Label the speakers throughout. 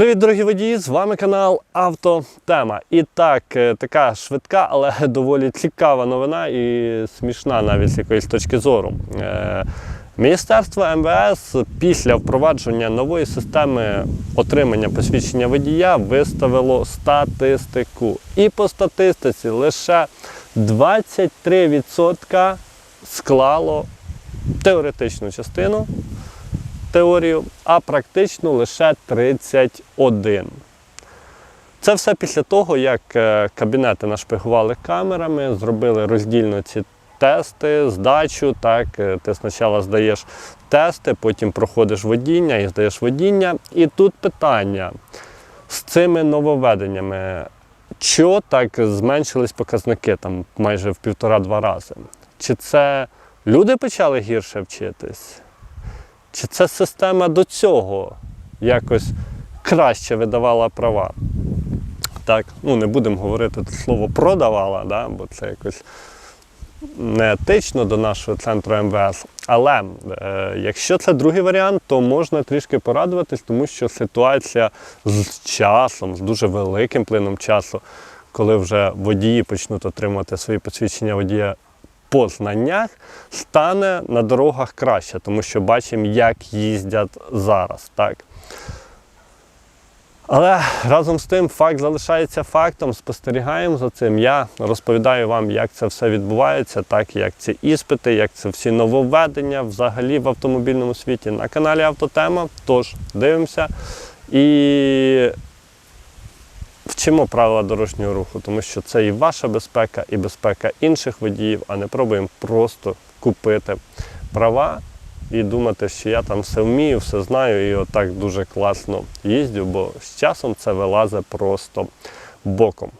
Speaker 1: Привіт, дорогі водії! З вами канал Автотема. І так, е, така швидка, але доволі цікава новина і смішна навіть з якоїсь точки зору. Е, Міністерство МВС після впровадження нової системи отримання посвідчення водія виставило статистику. І по статистиці лише 23% склало теоретичну частину теорію, а практично лише 31. Це все після того, як е, кабінети нашпигували камерами, зробили роздільно ці тести, здачу. Так, е, ти спочатку здаєш тести, потім проходиш водіння і здаєш водіння. І тут питання з цими нововведеннями. Чого так зменшились показники там майже в півтора-два рази? Чи це люди почали гірше вчитись? Чи це система до цього якось краще видавала права? Так, ну не будемо говорити слово продавала, да, бо це якось неетично до нашого центру МВС. Але е, якщо це другий варіант, то можна трішки порадуватись, тому що ситуація з часом, з дуже великим плином часу, коли вже водії почнуть отримувати свої посвідчення водія по знаннях, стане на дорогах краще, тому що бачимо, як їздять зараз. Так? Але разом з тим факт залишається фактом, спостерігаємо за цим. Я розповідаю вам, як це все відбувається, так як ці іспити, як це всі нововведення взагалі в автомобільному світі на каналі Автотема. Тож дивимося і вчимо правила дорожнього руху, тому що це і ваша безпека, і безпека інших водіїв, а не пробуємо просто купити права і думати, що я там все вмію, все знаю і отак дуже класно їздю, бо з часом це вилазить просто боком.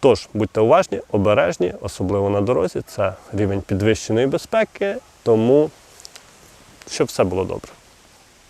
Speaker 1: Тож, будьте уважні, обережні, особливо на дорозі, це рівень підвищеної безпеки, тому щоб все було добре.